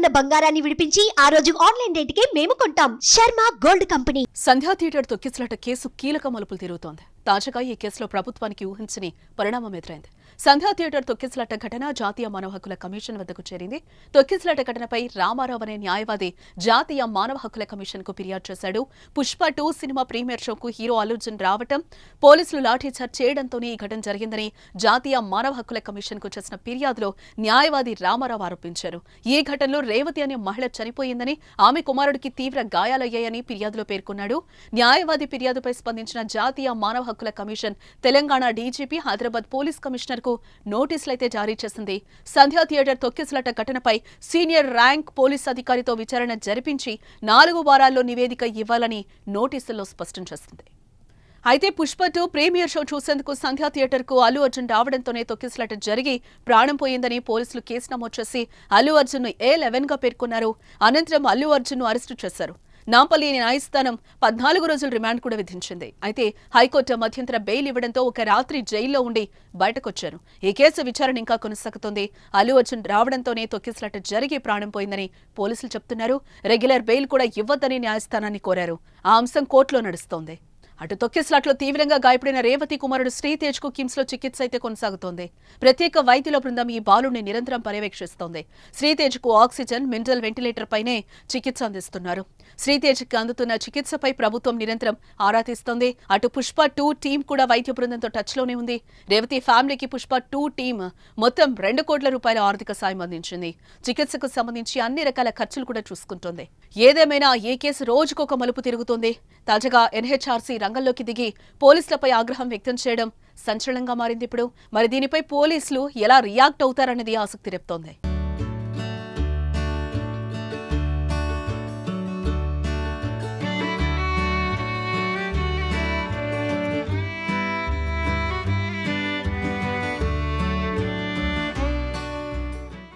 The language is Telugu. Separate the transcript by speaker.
Speaker 1: ఉన్న బంగారాన్ని విడిపించి ఆ రోజు ఆన్లైన్ రేటుకే మేము కొంటాం. Sharma gold company.
Speaker 2: Sandhya theatre తొక్కిసలాట కేసు కీలక మలుపులు తిరుగుతోంది. తాజాగా ఈ కేసులో ప్రభుత్వానికి ఊహించని పరిణామం ఎదురైంది. సంధ్యా థియేటర్ తొక్కిసలాట ఘటన జాతీయ మానవ హక్కుల కమిషన్ వద్దకు చేరింది. తొక్కిసలాట ఘటనపై రామారావు అనే న్యాయవాది జాతీయ మానవ హక్కుల కమిషన్కు ఫిర్యాదు చేశాడు. పుష్ప టూ సినిమా ప్రీమియర్ షోకు హీరో అల్లుర్జున్ రావటం పోలీసులు లాఠీచార్జ్ చేయడంతోనే ఈ ఘటన జరిగిందని జాతీయ మానవ హక్కుల కమిషన్కు చేసిన ఫిర్యాదులో న్యాయవాది రామారావు ఆరోపించారు. ఈ ఘటనలో రేవతి అనే మహిళ చనిపోయిందని ఆమె కుమారుడికి తీవ్ర గాయాలయ్యాయని ఫిర్యాదులో పేర్కొన్నాడు. న్యాయవాది ఫిర్యాదుపై స్పందించిన జాతీయ మానవ హక్కుల commission Telangana DGP Hyderabad police commissioner కు నోటీసులైతే జారీ చేసింది. సంధ్యా థియేటర్ తొక్కిసలాట ఘటనపై సీనియర్ ర్యాంక్ పోలీస్ అధికారితో విచారణ జరిపించి నాలుగు వారాల్లో నివేదిక ఇవ్వాలని నోటీసుల్లో స్పష్టం చేసింది. అయితే పుష్ప టూ ప్రీమియర్ షో చూసేందుకు సంధ్యా థియేటర్కు అల్లు అర్జున్ రావడంతోనే తొక్కిసలాట జరిగి ప్రాణం పోయిందని పోలీసులు కేసు నమోదు చేసి అల్లు అర్జున్ను ఏ లెవెన్గా పేర్కొన్నారు. అనంతరం అల్లు అర్జున్ను అరెస్టు చేశారు. నాంపల్లిని న్యాయస్థానం పద్నాలుగు రోజుల రిమాండ్ కూడా విధించింది. అయితే హైకోర్టు మధ్యంతర బెయిల్ ఇవ్వడంతో ఒక రాత్రి జైల్లో ఉండి బయటకొచ్చారు. ఈ కేసు విచారణ ఇంకా కొనసాగుతోంది. అల్లు అర్జున్ రావడంతోనే తొక్కిసలాట జరిగి ప్రాణం పోయిందని పోలీసులు చెప్తున్నారు. రెగ్యులర్ బెయిల్ కూడా ఇవ్వద్దని న్యాయస్థానాన్ని కోరారు. ఆ అంశం కోర్టులో నడుస్తోంది. అటు తొక్కిసలాట్లో తీవ్రంగా గాయపడిన రేవతి కుమారుడు శ్రీతేజ్కు కిమ్స్లో చికిత్స అయితే కొనసాగుతోంది. ప్రత్యేక వైద్యుల బృందం ఈ బాలుడిని నిరంతరం పర్యవేక్షిస్తోంది. శ్రీతేజ్కు ఆక్సిజన్ మినరల్ వెంటిలేటర్ పైనే చికిత్స అందిస్తున్నారు. శ్రీతేజ్కి అందుతున్న చికిత్సపై ప్రభుత్వం నిరంతరం ఆరా తీస్తోంది. అటు పుష్ప టూ టీం కూడా వైద్య బృందంతో టచ్లోనే ఉంది. రేవతి ఫ్యామిలీకి పుష్ప టూ టీం మొత్తం రెండు కోట్ల రూపాయల ఆర్థిక సాయం అందించింది. చికిత్సకు సంబంధించి అన్ని రకాల ఖర్చులు కూడా చూసుకుంటోంది. ఏదేమైనా ఏ కేసు రోజుకొక మలుపు తిరుగుతోంది. తాజాగా ఎన్హెచ్ఆర్సీ రంగంలోకి దిగి పోలీసులపై ఆగ్రహం వ్యక్తం చేయడం సంచలనంగా మారింది ఇప్పుడు. మరి దీనిపై పోలీసులు ఎలా రియాక్ట్ అవుతారనేది ఆసక్తి రేపుతోంది.